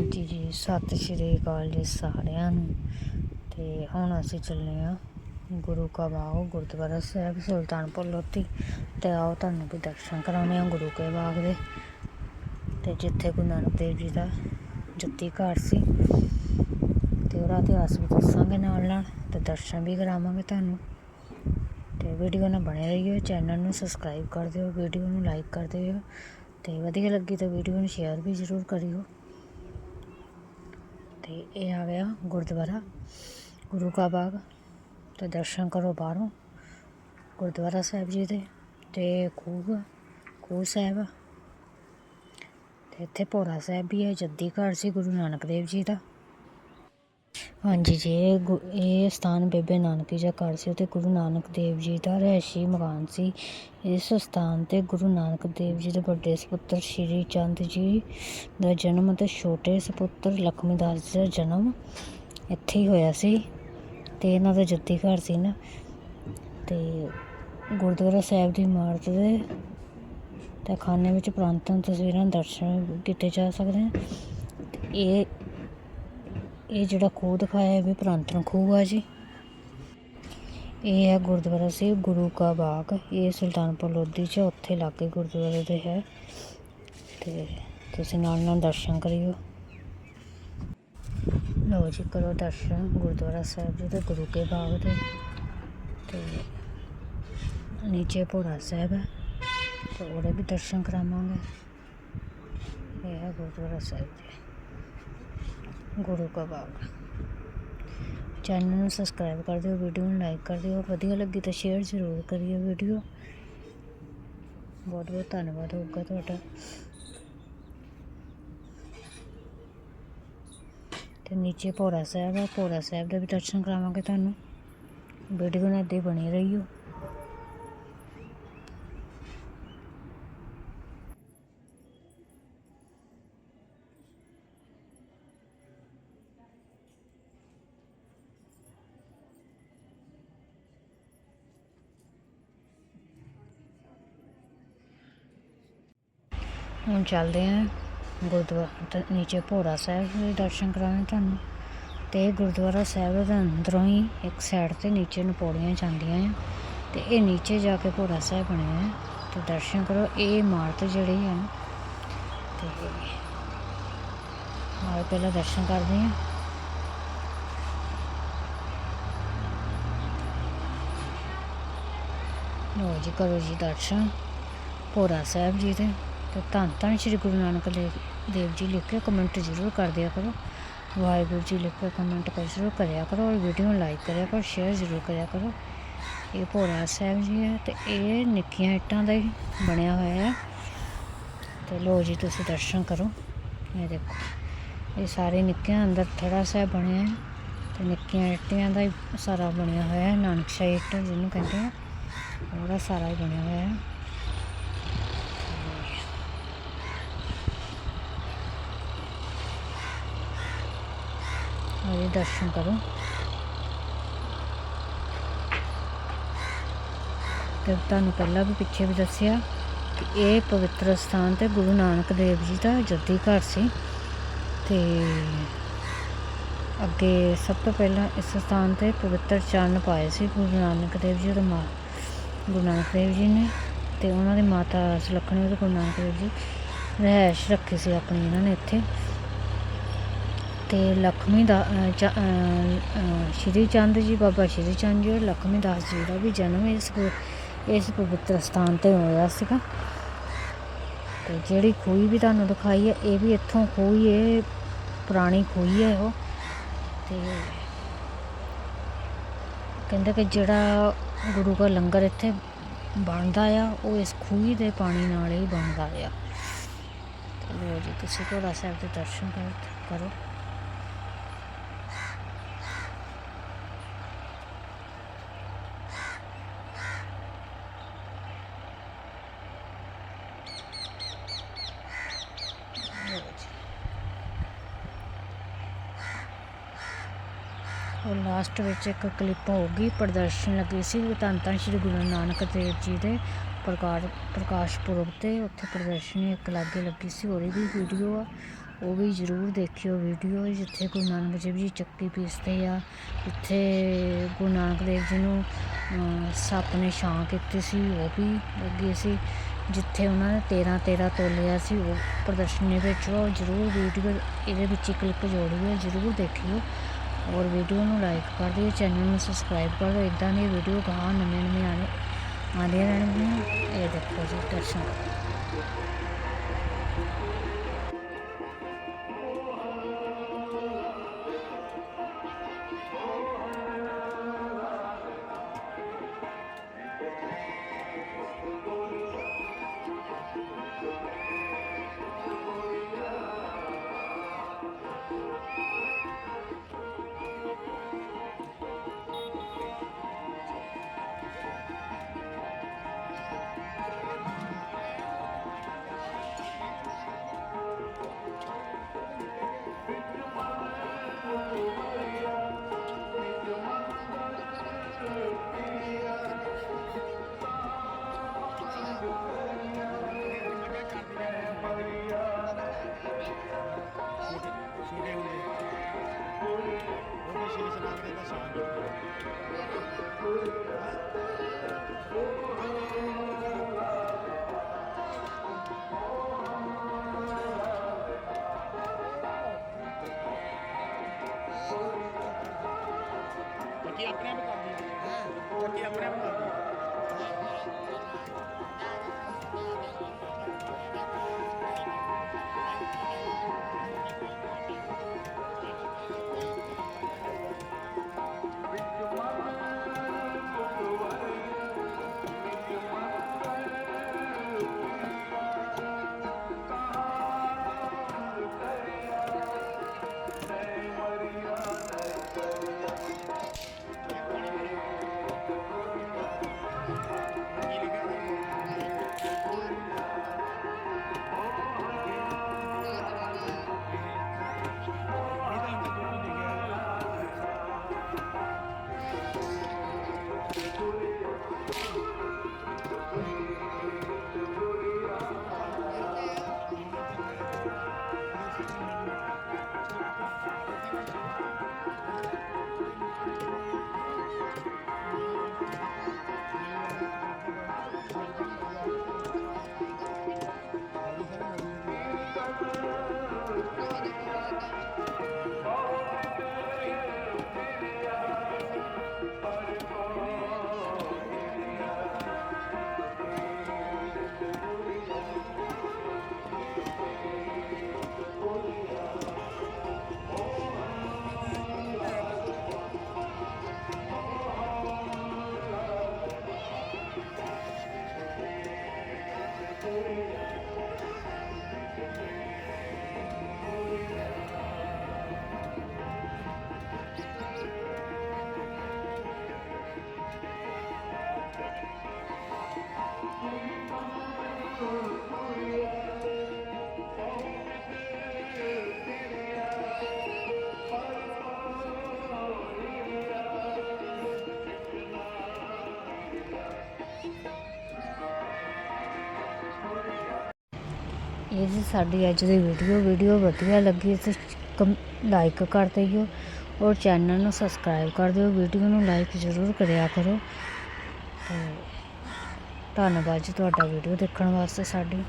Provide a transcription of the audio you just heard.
ਹਾਂਜੀ ਜੀ, ਸਤਿ ਸ਼੍ਰੀ ਅਕਾਲ ਜੀ ਸਾਰਿਆਂ ਨੂੰ। ਤੇ ਹੁਣ ਅਸੀਂ ਚੱਲੇ ਆ ਗੁਰੂ ਕਾ ਬਾਗ, ਗੁਰਦੁਆਰਾ ਸਾਹਿਬ, ਸੁਲਤਾਨਪੁਰ ਲੋਧੀ। ਤੇ ਆਓ ਤੁਹਾਨੂੰ ਵੀ ਦਰਸ਼ਨ ਕਰਾਉਂਦੇ ਆ ਗੁਰੂ ਕੇ ਬਾਗ ਦੇ। ਤੇ ਜਿੱਥੇ ਗੁਰੂ ਨਾਨਕ ਦੇਵ ਜੀ ਦਾ ਜੱਤੀ ਘਰ ਸੀ, ਤੇ ਉਹਦਾ ਇਤਿਹਾਸ ਵੀ ਦੱਸਾਂਗੇ ਨਾਲ ਨਾਲ, ਤੇ ਦਰਸ਼ਨ ਵੀ ਕਰਾਵਾਂਗੇ ਤੁਹਾਨੂੰ। ਤੇ ਵੀਡੀਓ ਨਾਲ ਬਣੇ ਰਹੀਓ, ਚੈਨਲ ਨੂੰ ਸਬਸਕ੍ਰਾਈਬ ਕਰ ਦਿਓ, ਵੀਡੀਓ ਨੂੰ ਲਾਈਕ ਕਰ ਦਿਓ। ਤੇ ਵਧੀਆ ਲੱਗੀ ਤਾਂ ਵੀਡੀਓ ਨੂੰ ਸ਼ੇਅਰ ਵੀ ਜ਼ਰੂਰ ਕਰਿਓ। ਤੇ ਇਹ ਆ ਗਿਆ ਗੁਰਦੁਆਰਾ ਗੁਰੂ ਕਾ ਬਾਗ ਤੇ ਦਰਸ਼ਨ ਕਰੋ ਬਾਹਰੋਂ ਗੁਰਦੁਆਰਾ ਸਾਹਿਬ ਜੀ ਦੇ ਤੇ ਖੂਹ ਆ, ਖੂਹ ਸਾਹਿਬ ਆ। ਤੇ ਇੱਥੇ ਭੋਰਾ ਸਾਹਿਬ ਵੀ ਹੈ ਜੱਦੀ ਘਰ ਸੀ ਗੁਰੂ ਨਾਨਕ ਦੇਵ ਜੀ ਦਾ ਹਾਂਜੀ, ਜੀ ਇਹ ਗੁ- ਇਹ ਸਥਾਨ ਬੇਬੇ ਨਾਨਕੀ ਦਾ ਘਰ ਸੀ ਅਤੇ ਗੁਰੂ ਨਾਨਕ ਦੇਵ ਜੀ ਦਾ ਰਿਹਾਇਸ਼ੀ ਮਕਾਨ ਸੀ। ਇਸ ਸਥਾਨ ਤੇ ਗੁਰੂ ਨਾਨਕ ਦੇਵ ਜੀ ਦੇ ਵੱਡੇ ਸਪੁੱਤਰ ਸ਼੍ਰੀ ਚੰਦ ਜੀ ਦਾ ਜਨਮ ਅਤੇ ਛੋਟੇ ਸਪੁੱਤਰ ਲਖਮੀ ਦਾਸ ਜੀ ਦਾ ਜਨਮ ਇੱਥੇ ਹੀ ਹੋਇਆ ਸੀ ਅਤੇ ਇਹਨਾਂ ਦਾ ਜੱਦੀ ਘਰ ਸੀ ਨਾ। ਅਤੇ ਗੁਰਦੁਆਰਾ ਸਾਹਿਬ ਦੀ ਇਮਾਰਤ ਦੇ ਤੇ ਵਿੱਚ ਪ੍ਰਾਂਤਨ ਤਸਵੀਰਾਂ ਦਰਸ਼ਨ ਕੀਤੇ ਜਾ ਸਕਦੇ ਹਨ। ਇਹ ਇਹ ਜਿਹੜਾ ਖੂਹ ਦਿਖਾਇਆ ਹੈ ਵੀ ਪ੍ਰਾਂਤਨ ਖੂਹ ਆ ਜੀ। ਇਹ ਹੈ ਗੁਰਦੁਆਰਾ ਸਾਹਿਬ, ਗੁਰੂ ਕਾ ਬਾਗ। ਇਹ ਸੁਲਤਾਨਪੁਰ ਲੋਧੀ ਚ ਉੱਥੇ ਲਾਗੇ ਗੁਰਦੁਆਰੇ ਦੇ ਹੈ। ਤੇ ਤੁਸੀਂ ਨਾਲ ਨਾਲ ਦਰਸ਼ਨ ਕਰਿਓ। ਲਓ ਜੀ, ਕਰੋ ਦਰਸ਼ਨ ਗੁਰਦੁਆਰਾ ਸਾਹਿਬ ਜੀ ਦੇ, ਗੁਰੂ ਕੇ ਬਾਗ ਦੇ। ਤੇ ਨੀਚੇ ਭੋਰਾ ਸਾਹਿਬ ਹੈ, ਤੇ ਉਹਦੇ ਵੀ ਦਰਸ਼ਨ ਕਰਾਵਾਂਗੇ। ਇਹ ਹੈ ਗੁਰਦੁਆਰਾ ਸਾਹਿਬ ਜੀ। ਗੁਰੂ ਕਾ ਬਾਗ। ਚੈਨਲ ਨੂੰ ਸਬਸਕ੍ਰਾਈਬ ਕਰ ਦਿਓ ਵੀਡੀਓ ਨੂੰ ਲਾਈਕ ਕਰ ਦਿਓ। ਵਧੀਆ ਲੱਗੀ ਤਾਂ ਸ਼ੇਅਰ ਜ਼ਰੂਰ ਕਰਿਓ ਵੀਡੀਓ ਬਹੁਤ ਬਹੁਤ ਧੰਨਵਾਦ ਹੋਊਗਾ ਤੁਹਾਡਾ। ਤੇ ਨੀਚੇ ਭੋਰਾ ਸਾਹਿਬ ਆ, ਭੋਰਾ ਸਾਹਿਬ ਦੇ ਵੀ ਦਰਸ਼ਨ ਕਰਾਵਾਂਗੇ ਤੁਹਾਨੂੰ। ਵੀਡੀਓ ਨਾਲ ਇੱਦਾਂ ਹੀ ਬਣੀ ਰਹੀਓ। ਹੁਣ ਚੱਲਦੇ ਆਂ ਗੁਰਦੁਆਰਾ ਨੀਚੇ ਭੋਰਾ ਸਾਹਿਬ ਦੇ ਦਰਸ਼ਨ ਕਰਾਉਣੇ ਤੁਹਾਨੂੰ। ਤੇ ਇਹ ਗੁਰਦੁਆਰਾ ਸਾਹਿਬ ਦੇ ਅੰਦਰੋਂ ਹੀ ਇੱਕ ਸਾਈਡ ਤੇ ਨੀਚੇ ਨੂੰ ਪੌੜੀਆਂ ਜਾਂਦੀਆਂ ਆ। ਤੇ ਇਹ ਨੀਚੇ ਜਾ ਕੇ ਭੋਰਾ ਸਾਹਿਬ ਬਣਿਆ ਹੈ ਤੇ ਦਰਸ਼ਨ ਕਰੋ, ਇਹ ਇਮਾਰਤ ਜਿਹੜੀ ਹੈ ਨਾ ਤੇ ਨਾਲ ਪਹਿਲਾਂ ਦਰਸ਼ਨ ਕਰਦੇ ਹਾਂ ਲਓ ਜੀ, ਕਰੋ ਜੀ ਦਰਸ਼ਨ। ਭੋਰਾ ਸਾਹਿਬ ਜੀ ਦੇ। ਤੇ ਧੰਨ ਧੰਨ ਸ਼੍ਰੀ ਗੁਰੂ ਨਾਨਕ ਦੇਵ ਦੇਵ ਜੀ ਲਿਖ ਕੇ ਕਮੈਂਟ ਜ਼ਰੂਰ ਕਰ ਦਿਆ ਕਰੋ। ਵਾਹਿਗੁਰੂ ਜੀ ਲਿਖ ਕੇ ਕਮੈਂਟ ਕਰ ਜ਼ਰੂਰ ਕਰਿਆ ਕਰੋ ਔਰ ਵੀਡੀਓ ਨੂੰ ਲਾਈਕ ਕਰਿਆ ਕਰੋ ਸ਼ੇਅਰ ਜ਼ਰੂਰ ਕਰਿਆ ਕਰੋ। ਇਹ ਭੋਰਾ ਸਾਹਿਬ ਜੀ ਹੈ ਤੇ ਇਹ ਨਿੱਕੀਆਂ ਇੱਟਾਂ ਦਾ ਹੀ ਬਣਿਆ ਹੋਇਆ ਹੈ। ਤੇ ਲੋ ਜੀ ਤੁਸੀਂ ਦਰਸ਼ਨ ਕਰੋ। ਇਹ ਦੇਖੋ, ਇਹ ਸਾਰੇ ਨਿੱਕਿਆਂ ਅੰਦਰ ਥੜਾ ਸਾਹਿਬ ਬਣਿਆ ਹੈ ਤੇ ਨਿੱਕੀਆਂ ਇੱਟਾਂ ਦਾ ਹੀ ਸਾਰਾ ਬਣਿਆ ਹੋਇਆ ਹੈ। ਨਾਨਕਸ਼ਾਹੀ ਇੱਟ ਜਿਹਨੂੰ ਕਹਿੰਦੇ ਆ, ਉਹਦਾ ਸਾਰਾ ਹੀ ਬਣਿਆ ਹੋਇਆ ਹੈ। ਦਰਸ਼ਨ ਕਰੋ। ਤੇ ਤੁਹਾਨੂੰ ਪਹਿਲਾਂ ਵੀ ਪਿੱਛੇ ਵੀ ਦੱਸਿਆ ਕਿ ਇਹ ਪਵਿੱਤਰ ਸਥਾਨ ਤੇ ਗੁਰੂ ਨਾਨਕ ਦੇਵ ਜੀ ਦਾ ਜੱਦੀ ਘਰ ਸੀ। ਤੇ ਅੱਗੇ ਸਭ ਤੋਂ ਪਹਿਲਾਂ ਇਸ ਸਥਾਨ ਤੇ ਪਵਿੱਤਰ ਚਰਨ ਪਾਏ ਸੀ ਗੁਰੂ ਨਾਨਕ ਦੇਵ ਜੀ ਦੇ ਮਾਂ ਗੁਰੂ ਨਾਨਕ ਦੇਵ ਜੀ ਨੇ। ਤੇ ਉਹਨਾਂ ਦੀ ਮਾਤਾ ਸੁਲੱਖਣੀ ਤੇ ਗੁਰੂ ਨਾਨਕ ਦੇਵ ਜੀ ਰਹਿਸ਼ ਰੱਖੀ ਸੀ ਆਪਣੀ ਇਹਨਾਂ ਨੇ ਇੱਥੇ। ਤੇ ਲਖਮੀ ਦਾ ਸ਼੍ਰੀ ਚੰਦ ਜੀ, ਬਾਬਾ ਸ਼੍ਰੀ ਚੰਦ ਜੀ ਔਰ ਲਖਮੀ ਦਾਸ ਜੀ ਦਾ ਵੀ ਜਨਮ ਇਸ ਇਸ ਪਵਿੱਤਰ ਸਥਾਨ ਤੇ ਹੋਇਆ ਸੀਗਾ। ਤੇ ਜਿਹੜੀ ਖੂਹੀ ਵੀ ਤੁਹਾਨੂੰ ਦਿਖਾਈ ਹੈ, ਇਹ ਵੀ ਇੱਥੋਂ ਖੂਹੀ ਹੈ, ਪੁਰਾਣੀ ਖੂਹੀ ਹੈ ਉਹ। ਤੇ ਕਹਿੰਦੇ ਕਿ ਜਿਹੜਾ ਗੁਰੂ ਦਾ ਲੰਗਰ ਇੱਥੇ ਬਣਦਾ ਆ, ਉਹ ਇਸ ਖੂਹੀ ਦੇ ਪਾਣੀ ਨਾਲ ਹੀ ਬਣਦਾ ਆ। ਲੋ ਜੀ, ਤੁਸੀਂ ਘੋੜਾ ਸਾਹਿਬ ਦੇ ਦਰਸ਼ਨ ਕਰੋ। ਔਰ ਲਾਸਟ ਵਿੱਚ ਇੱਕ ਕਲਿੱਪ ਹੋਊਗੀ ਪ੍ਰਦਰਸ਼ਨ ਲੱਗੀ ਸੀ, ਧੰਨ ਧੰਨ ਸ਼੍ਰੀ ਗੁਰੂ ਨਾਨਕ ਦੇਵ ਜੀ ਦੇ ਪ੍ਰਕਾਸ਼ ਪ੍ਰਕਾਸ਼ ਪੁਰਬ ਤੇ ਉੱਥੇ ਪ੍ਰਦਰਸ਼ਨੀ ਇੱਕ ਲਾਗੇ ਲੱਗੀ ਸੀ ਉਹਦੀ ਵੀ ਵੀਡੀਓ ਆ, ਉਹ ਵੀ ਜ਼ਰੂਰ ਦੇਖਿਓ ਵੀਡੀਓ ਜਿੱਥੇ ਗੁਰੂ ਨਾਨਕ ਦੇਵ ਜੀ ਚੱਕੀ ਪੀਸਦੇ ਆ, ਜਿੱਥੇ ਗੁਰੂ ਨਾਨਕ ਦੇਵ ਜੀ ਨੂੰ ਸੱਪ ਨੇ ਛਾਂ ਕੀਤੀ ਸੀ, ਉਹ ਵੀ ਲੱਗੀ ਸੀ, ਜਿੱਥੇ ਉਹਨਾਂ ਨੇ 13 13 ਤੋਲਿਆ ਸੀ, ਉਹ ਪ੍ਰਦਰਸ਼ਨੀ ਵਿੱਚ, ਉਹ ਜ਼ਰੂਰ ਵੀਡੀਓ ਇਹਦੇ ਵਿੱਚ ਕਲਿੱਪ ਜੋੜੀ ਹੈ ਜ਼ਰੂਰ ਦੇਖਿਓ। ਔਰ ਵੀਡੀਓ ਨੂੰ ਲਾਈਕ ਕਰ ਦਿਓ ਚੈਨਲ ਨੂੰ ਸਬਸਕ੍ਰਾਈਬ ਕਰ ਦਿਓ। ਇਦਾਂ ਦੀ ਵੀਡੀਓ ਗਾਹਾਂ ਨਵੇਂ ਨਵੇਂ ਆਣੇ ਆਉਂਦੀਆਂ ਰਹਿਣਗੀਆਂ। ਇਹ ਦੇਖੋ ਜੀ, ਦਰਸ਼ਨ। ਇਹ ਜੀ ਸਾਡੀ ਅੱਜ ਦੀ ਵੀਡੀਓ ਵੀਡੀਓ ਵਧੀਆ ਲੱਗੀ ਤਾਂ ਲਾਈਕ ਕਰ ਦਿਓ ਔਰ ਚੈਨਲ ਨੂੰ ਸਬਸਕ੍ਰਾਈਬ ਕਰ ਦਿਓ। ਵੀਡੀਓ ਨੂੰ ਲਾਈਕ ਜ਼ਰੂਰ ਕਰਿਆ ਕਰੋ। ਤੇ ਧੰਨਵਾਦ ਜੀ ਤੁਹਾਡਾ ਵੀਡੀਓ ਦੇਖਣ ਵਾਸਤੇ ਸਾਡੀ।